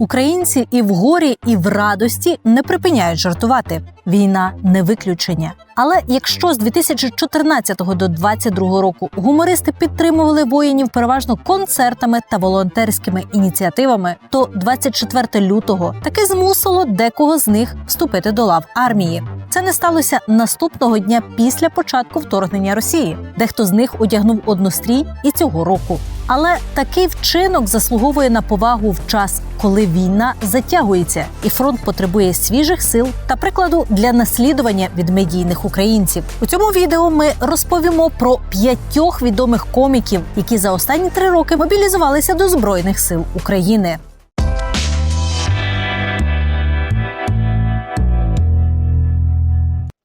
Українці і в горі, і в радості не припиняють жартувати. Війна не виключення. Але якщо з 2014 до 2022 року гумористи підтримували воїнів переважно концертами та волонтерськими ініціативами, то 24 лютого таки змусило декого з них вступити до лав армії. Це не сталося наступного дня після початку вторгнення Росії. Дехто з них одягнув однострій і цього року. Але такий вчинок заслуговує на повагу в час, коли війна затягується, і фронт потребує свіжих сил та прикладу для наслідування від медійних українців. У цьому відео ми розповімо про п'ятьох відомих коміків, які за останні три роки мобілізувалися до збройних сил України.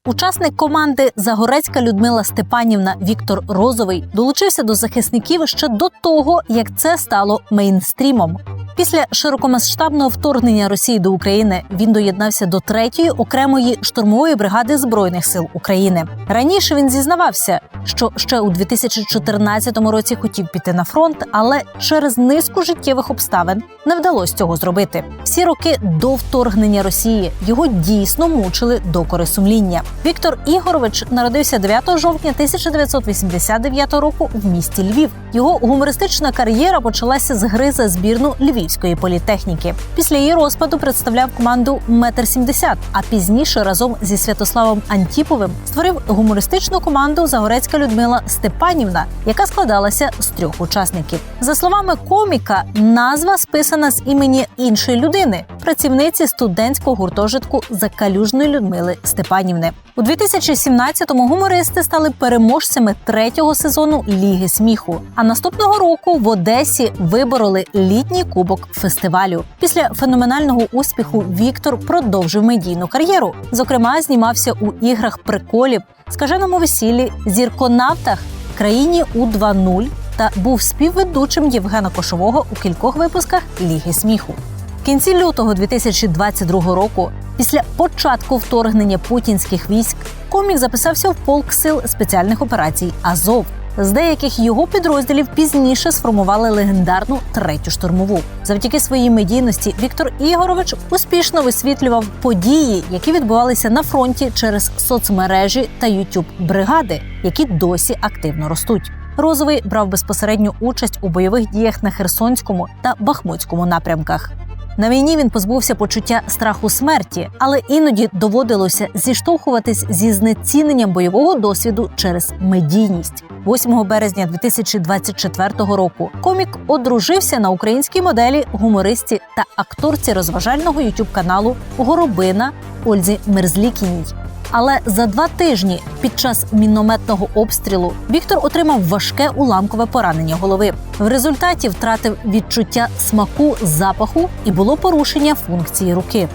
Учасник команди Загорецька Людмила Степанівна Віктор Розовий долучився до захисників ще до того, як це стало мейнстрімом. Після широкомасштабного вторгнення Росії до України він доєднався до третьої окремої штурмової бригади збройних сил України. Раніше він зізнавався, що ще у 2014 році хотів піти на фронт, але через низку життєвих обставин не вдалося цього зробити. Всі роки до вторгнення Росії його дійсно мучили докори сумління. Віктор Ігорович народився 9 жовтня 1989 року в місті Львів. Його гумористична кар'єра почалася з гри за збірну Львівської політехніки. Після її розпаду представляв команду Метр сімдесят, а пізніше разом зі Святославом Антіповим створив гумористичну команду Загорецька Людмила Степанівна, яка складалася з трьох учасників. За словами коміка, назва списана з імені іншої людини, працівниці студентського гуртожитку Закалюжної Людмили Степанівни. У 2017-му гумористи стали переможцями третього сезону Ліги сміху. А наступного року в Одесі вибороли літній кубок фестивалю. Після феноменального успіху Віктор продовжив медійну кар'єру. Зокрема, знімався у іграх приколів, скаженому весіллі, зірконавтах, країні у 2.0 та був співведучим Євгена Кошового у кількох випусках Ліги сміху. В кінці лютого 2022 року, після початку вторгнення путінських військ, комік записався в полк сил спеціальних операцій Азов. З деяких його підрозділів пізніше сформували легендарну третю штурмову. Завдяки своїй медійності Віктор Ігорович успішно висвітлював події, які відбувалися на фронті через соцмережі та ютуб бригади, які досі активно ростуть. Розовий брав безпосередню участь у бойових діях на Херсонському та Бахмутському напрямках. На війні він позбувся почуття страху смерті, але іноді доводилося зіштовхуватись зі знеціненням бойового досвіду через медійність. 8 березня 2024 року комік одружився на українській моделі, гумористі та акторці розважального ютуб каналу Горобина Ользі Мерзлікіній. Але за два тижні під час мінометного обстрілу Віктор отримав важке уламкове поранення голови. В результаті втратив відчуття смаку, запаху і було порушення функції руки.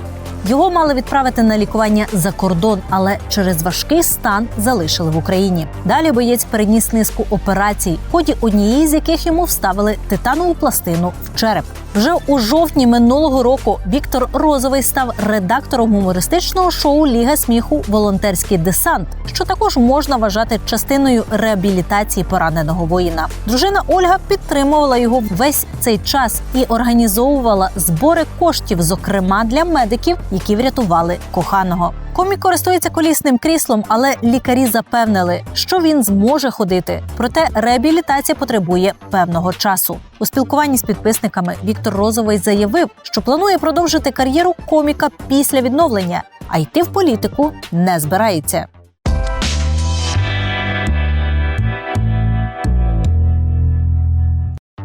Його мали відправити на лікування за кордон, але через важкий стан залишили в Україні. Далі боєць переніс низку операцій, в ході однієї з яких йому вставили титанову пластину в череп. Вже у жовтні минулого року Віктор Розовий став редактором гумористичного шоу Ліга сміху Волонтерський десант, що також можна вважати частиною реабілітації пораненого воїна. Дружина Ольга підтримувала його весь цей час і організовувала збори коштів, зокрема для медиків, які врятували коханого. Комік користується колісним кріслом, але лікарі запевнили, що він зможе ходити. Проте реабілітація потребує певного часу. У спілкуванні з підписниками Віктор Розовий заявив, що планує продовжити кар'єру коміка після відновлення, а йти в політику не збирається.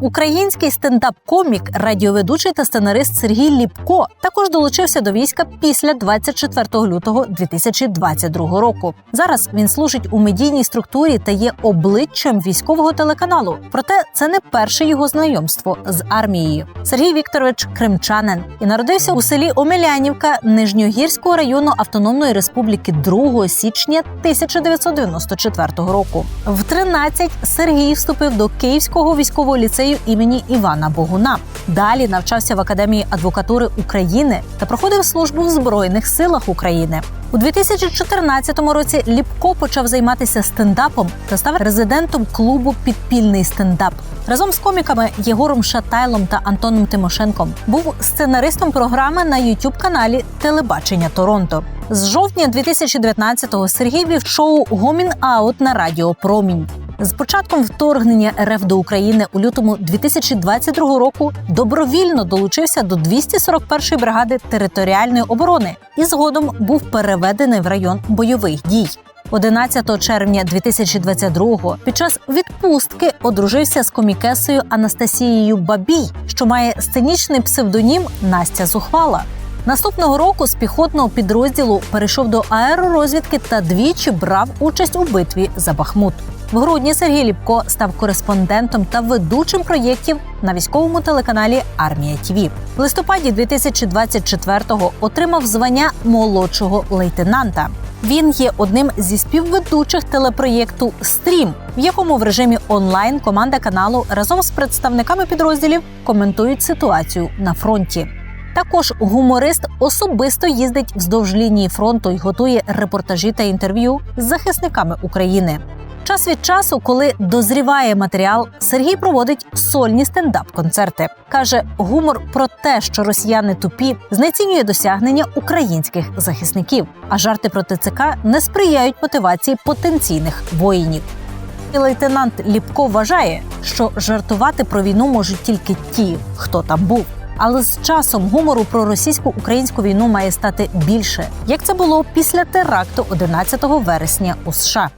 Український стендап-комік, радіоведучий та сценарист Сергій Ліпко також долучився до війська після 24 лютого 2022 року. Зараз він служить у медійній структурі та є обличчям військового телеканалу. Проте це не перше його знайомство з армією. Сергій Вікторович Кримчанин і народився у селі Омелянівка Нижньогірського району Автономної Республіки 2 січня 1994 року. В 13 Сергій вступив до Київського військового ліцею імені Івана Богуна. Далі навчався в академії адвокатури України та проходив службу в Збройних силах України. У 2014 році Ліпко почав займатися стендапом та став резидентом клубу Підпільний стендап. Разом з коміками Єгором Шатайлом та Антоном Тимошенком був сценаристом програми на youtube каналі Телебачення Торонто. З жовтня 2019-го Сергій вів шоу Гомін Аут на Радіо Промінь. З початком вторгнення РФ до України у лютому 2022 року добровільно долучився до 241-ї бригади територіальної оборони і згодом був переведений в район бойових дій. 11 червня 2022-го під час відпустки одружився з комікесою Анастасією Бабій, що має сценічний псевдонім Настя Зухвала. Наступного року з піхотного підрозділу перейшов до аеророзвідки та двічі брав участь у битві за Бахмут. В грудні Сергій Ліпко став кореспондентом та ведучим проєктів на військовому телеканалі Армія ТІВІ. В листопаді 2024-го отримав звання молодшого лейтенанта. Він є одним зі співведучих телепроєкту Стрім, в якому в режимі онлайн команда каналу разом з представниками підрозділів коментують ситуацію на фронті. Також гуморист особисто їздить вздовж лінії фронту і готує репортажі та інтерв'ю з захисниками України. Час від часу, коли дозріває матеріал, Сергій проводить сольні стендап-концерти. каже, гумор про те, що росіяни тупі, знецінює досягнення українських захисників, а жарти про ТЦК не сприяють мотивації потенційних воїнів. І лейтенант Ліпко вважає, що жартувати про війну можуть тільки ті, хто там був. Але з часом гумору про російсько-українську війну має стати більше, як це було після теракту 11 вересня у США.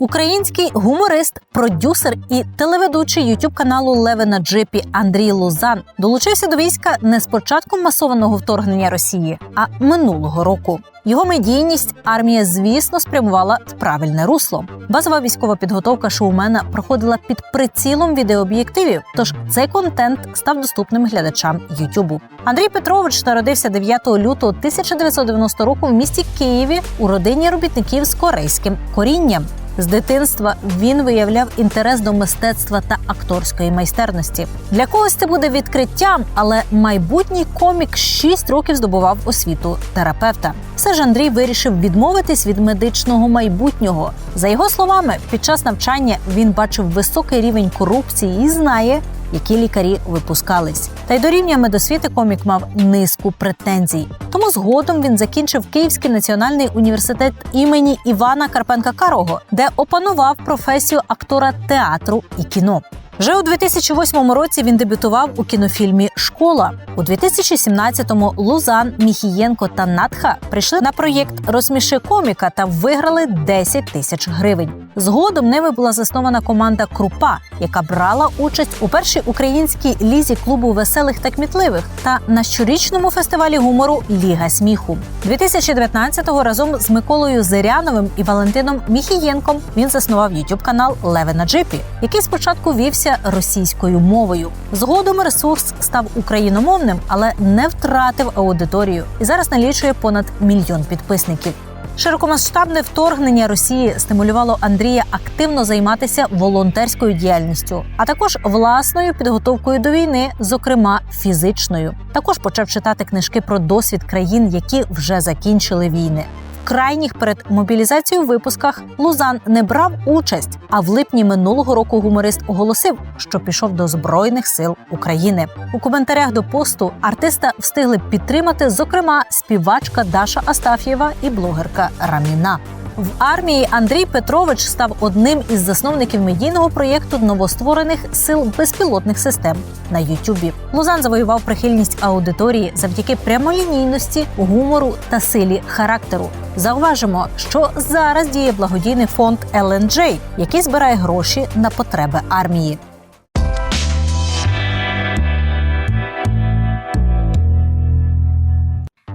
Український гуморист, продюсер і телеведучий ютуб каналу Левена Джипі Андрій Лузан долучився до війська не з початку масованого вторгнення Росії, а минулого року. Його медійність армія, звісно, спрямувала в правильне русло. Базова військова підготовка шоумена проходила під прицілом відеооб'єктивів. Тож цей контент став доступним глядачам Ютубу. Андрій Петрович народився 9 лютого 1990 року в місті Києві у родині робітників з корейським корінням. З дитинства він виявляв інтерес до мистецтва та акторської майстерності. Для когось це буде відкриттям, але майбутній комік 6 років здобував освіту терапевта. Все ж Андрій вирішив відмовитись від медичного майбутнього. За його словами, під час навчання він бачив високий рівень корупції і знає, які лікарі випускались. Та й до рівня медосвіти комік мав низку претензій. Тому згодом він закінчив Київський національний університет імені Івана Карпенка Карого, де опанував професію актора театру і кіно. Вже у 2008 році він дебютував у кінофільмі Школа. У 2017-му Лузан, Міхієнко та Натха прийшли на проєкт Розсміши коміка та виграли 10 тисяч гривень. Згодом ними була заснована команда Крупа, яка брала участь у першій українській лізі клубу веселих та кмітливих та на щорічному фестивалі гумору Ліга сміху. 2019-го разом з Миколою Зиряновим і Валентином Міхієнком він заснував youtube канал Леве на джипі, який спочатку вівся російською мовою. Згодом ресурс став україномовним, але не втратив аудиторію і зараз налічує понад мільйон підписників. Широкомасштабне вторгнення Росії стимулювало Андрія активно займатися волонтерською діяльністю, а також власною підготовкою до війни, зокрема фізичною. Також почав читати книжки про досвід країн, які вже закінчили війни крайніх перед мобілізацією випусках Лузан не брав участь. А в липні минулого року гуморист оголосив, що пішов до збройних сил України. У коментарях до посту артиста встигли підтримати, зокрема, співачка Даша Астаф'єва і блогерка Раміна. В армії Андрій Петрович став одним із засновників медійного проєкту новостворених сил безпілотних систем на Ютубі. Лузан завоював прихильність аудиторії завдяки прямолінійності, гумору та силі характеру. Зауважимо, що зараз діє благодійний фонд LNJ, який збирає гроші на потреби армії.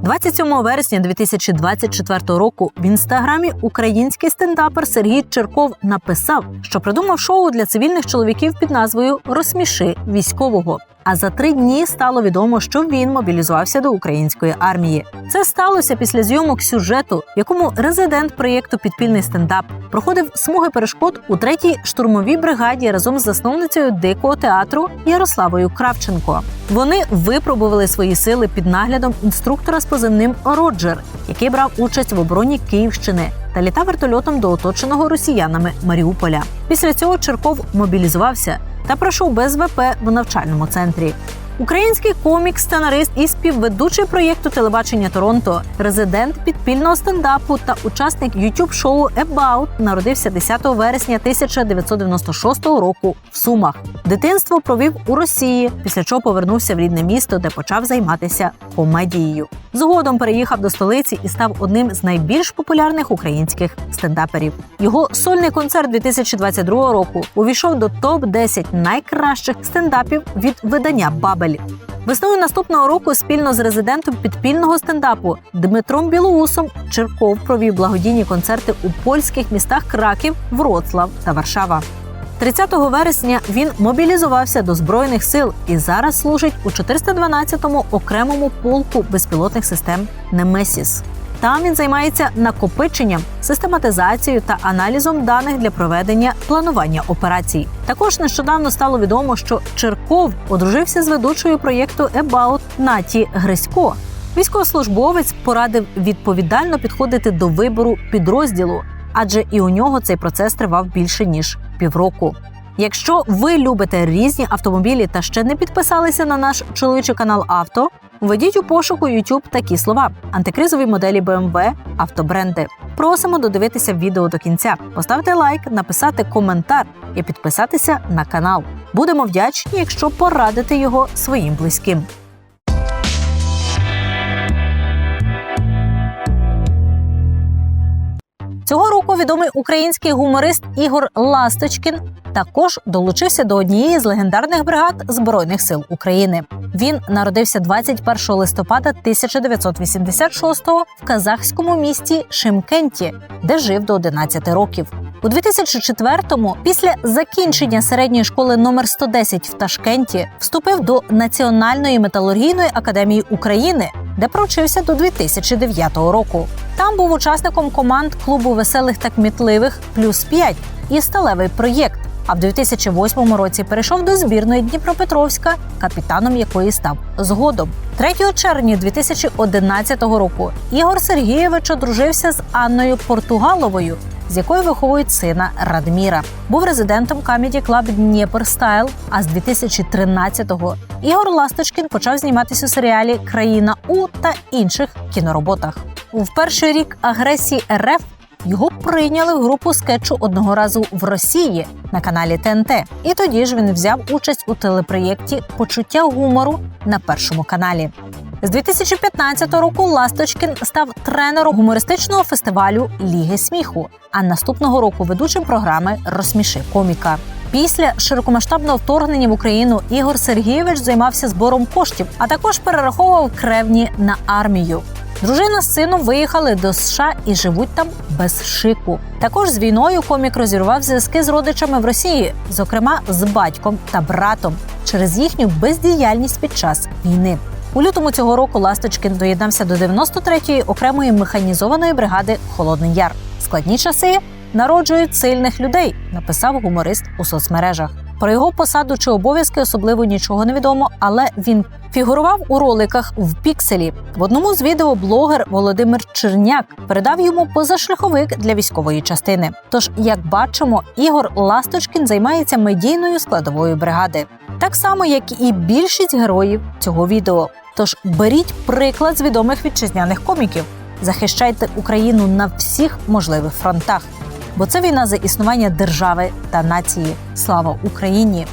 27 вересня 2024 року в інстаграмі український стендапер Сергій Черков написав, що придумав шоу для цивільних чоловіків під назвою Розсміши військового. А за три дні стало відомо, що він мобілізувався до української армії. Це сталося після зйомок сюжету, якому резидент проєкту Підпільний стендап проходив смуги перешкод у третій штурмовій бригаді разом з засновницею дикого театру Ярославою Кравченко. Вони випробували свої сили під наглядом інструктора з позивним Роджер, який брав участь в обороні Київщини та літав вертольотом до оточеного росіянами Маріуполя. Після цього Черков мобілізувався та пройшов без ВП в навчальному центрі. Український комік, сценарист і співведучий проєкту телебачення Торонто, резидент підпільного стендапу та учасник youtube шоу About народився 10 вересня 1996 року в Сумах. Дитинство провів у Росії, після чого повернувся в рідне місто, де почав займатися комедією. Згодом переїхав до столиці і став одним з найбільш популярних українських стендаперів. Його сольний концерт 2022 року увійшов до топ 10 найкращих стендапів від видання Бабель. Весною наступного року спільно з резидентом підпільного стендапу Дмитром Білоусом Черков провів благодійні концерти у польських містах Краків, Вроцлав та Варшава. 30 вересня він мобілізувався до збройних сил і зараз служить у 412-му окремому полку безпілотних систем Немесіс. Там він займається накопиченням, систематизацією та аналізом даних для проведення планування операцій. Також нещодавно стало відомо, що Черков одружився з ведучою проєкту About Наті Грисько. Військовослужбовець порадив відповідально підходити до вибору підрозділу, адже і у нього цей процес тривав більше ніж півроку. Якщо ви любите різні автомобілі та ще не підписалися на наш чоловічий канал Авто, введіть у пошуку YouTube такі слова: антикризові моделі BMW, автобренди. Просимо додивитися відео до кінця, поставити лайк, написати коментар і підписатися на канал. Будемо вдячні, якщо порадите його своїм близьким. Цього року відомий український гуморист Ігор Ласточкін також долучився до однієї з легендарних бригад Збройних сил України. Він народився 21 листопада 1986-го в казахському місті Шимкенті, де жив до 11 років. У 2004-му, після закінчення середньої школи номер 110 в Ташкенті, вступив до Національної металургійної академії України, де провчився до 2009 року. Там був учасником команд клубу веселих та кмітливих плюс 5 і сталевий проєкт. А в 2008 році перейшов до збірної Дніпропетровська, капітаном якої став згодом. 3 червня 2011 року Ігор Сергійович одружився з Анною Португаловою, з якою виховують сина Радміра. Був резидентом Comedy Club Дніпр Стайл. А з 2013-го Ігор Ласточкін почав зніматися у серіалі Країна У та інших кінороботах. В перший рік агресії РФ його прийняли в групу скетчу одного разу в Росії на каналі ТНТ. І тоді ж він взяв участь у телепроєкті Почуття гумору на першому каналі. З 2015 року Ласточкін став тренером гумористичного фестивалю Ліги сміху, а наступного року ведучим програми Розсміши коміка. Після широкомасштабного вторгнення в Україну Ігор Сергійович займався збором коштів, а також перераховував кревні на армію. Дружина з сином виїхали до США і живуть там без шику. Також з війною комік розірвав зв'язки з родичами в Росії, зокрема з батьком та братом, через їхню бездіяльність під час війни. У лютому цього року Ласточкін доєднався до 93-ї окремої механізованої бригади Холодний Яр. Складні часи народжують сильних людей, написав гуморист у соцмережах. Про його посаду чи обов'язки особливо нічого не відомо, але він фігурував у роликах в пікселі. В одному з відео блогер Володимир Черняк передав йому позашляховик для військової частини. Тож, як бачимо, Ігор Ласточкін займається медійною складовою бригади, так само як і більшість героїв цього відео. Тож беріть приклад з відомих вітчизняних коміків, захищайте Україну на всіх можливих фронтах бо це війна за існування держави та нації. Слава Україні!